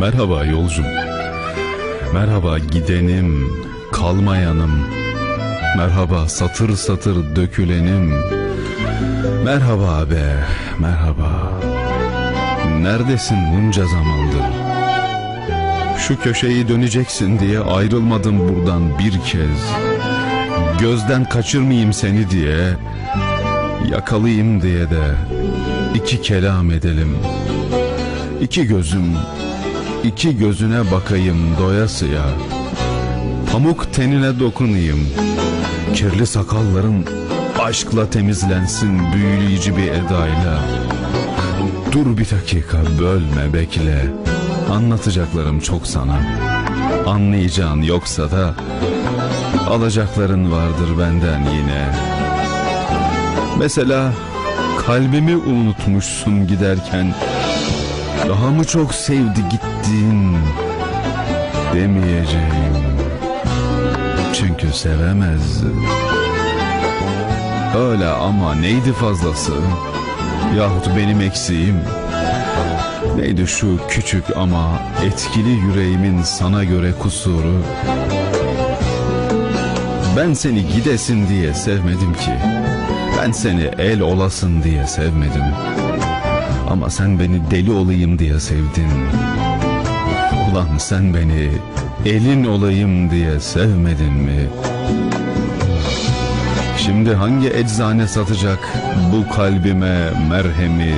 Merhaba yolcum. Merhaba gidenim, kalmayanım. Merhaba satır satır dökülenim. Merhaba be, merhaba. Neredesin bunca zamandır? Şu köşeyi döneceksin diye ayrılmadım buradan bir kez. Gözden kaçırmayayım seni diye, yakalayayım diye de iki kelam edelim. İki gözüm, iki gözüne bakayım doyasıya. Pamuk tenine dokunayım. Kirli sakalların aşkla temizlensin büyüleyici bir edayla. Dur bir dakika bölme bekle. Anlatacaklarım çok sana. Anlayacağın yoksa da alacakların vardır benden yine. Mesela kalbimi unutmuşsun giderken. Daha mı çok sevdi gittin demeyeceğim. Çünkü sevemez. Öyle ama neydi fazlası? Yahut benim eksiğim. Neydi şu küçük ama etkili yüreğimin sana göre kusuru? Ben seni gidesin diye sevmedim ki. Ben seni el olasın diye sevmedim. Ama sen beni deli olayım diye sevdin. Ulan sen beni elin olayım diye sevmedin mi? Şimdi hangi eczane satacak bu kalbime merhemi?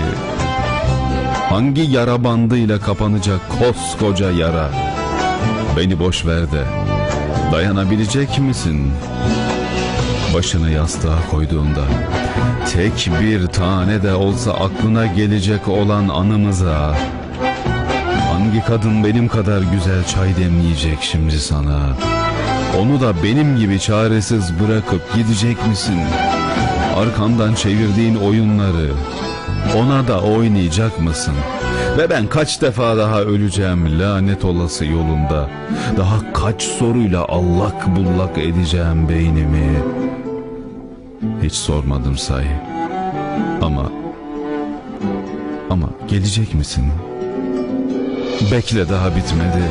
Hangi yara bandıyla kapanacak koskoca yara? Beni boş ver de dayanabilecek misin? Başını yastığa koyduğunda tek bir tane de olsa aklına gelecek olan anımıza hangi kadın benim kadar güzel çay demleyecek şimdi sana? Onu da benim gibi çaresiz bırakıp gidecek misin? Arkandan çevirdiğin oyunları ona da oynayacak mısın? Ve ben kaç defa daha öleceğim lanet olası yolunda. Daha kaç soruyla allak bullak edeceğim beynimi. Hiç sormadım sahi. Ama ama gelecek misin? Bekle daha bitmedi.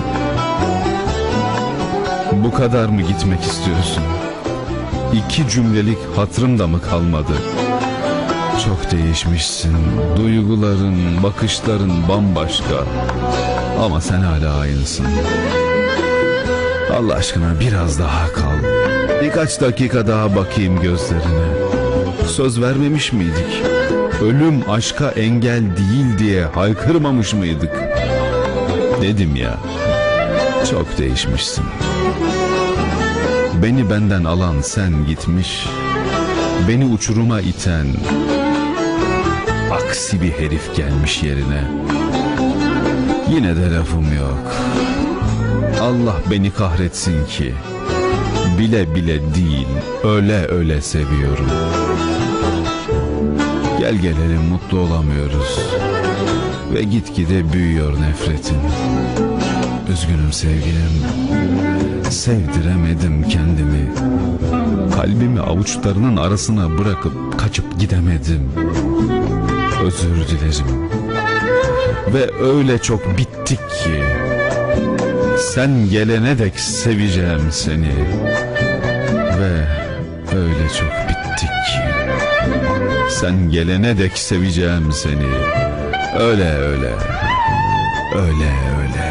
Bu kadar mı gitmek istiyorsun? İki cümlelik hatırım da mı kalmadı? Çok değişmişsin. Duyguların, bakışların bambaşka. Ama sen hala aynısın. Allah aşkına biraz daha kal. Birkaç dakika daha bakayım gözlerine. Söz vermemiş miydik? Ölüm aşka engel değil diye haykırmamış mıydık? Dedim ya. Çok değişmişsin. Beni benden alan sen gitmiş. Beni uçuruma iten aksi bir herif gelmiş yerine. Yine de lafım yok. Allah beni kahretsin ki bile bile değil öyle öyle seviyorum. Gel gelelim mutlu olamıyoruz ve gitgide büyüyor nefretin. Üzgünüm sevgilim, sevdiremedim kendimi. Kalbimi avuçlarının arasına bırakıp kaçıp gidemedim. Özür dilerim. Ve öyle çok bittik ki sen gelene dek seveceğim seni. Sen gelene dek seveceğim seni. Öyle öyle. Öyle öyle.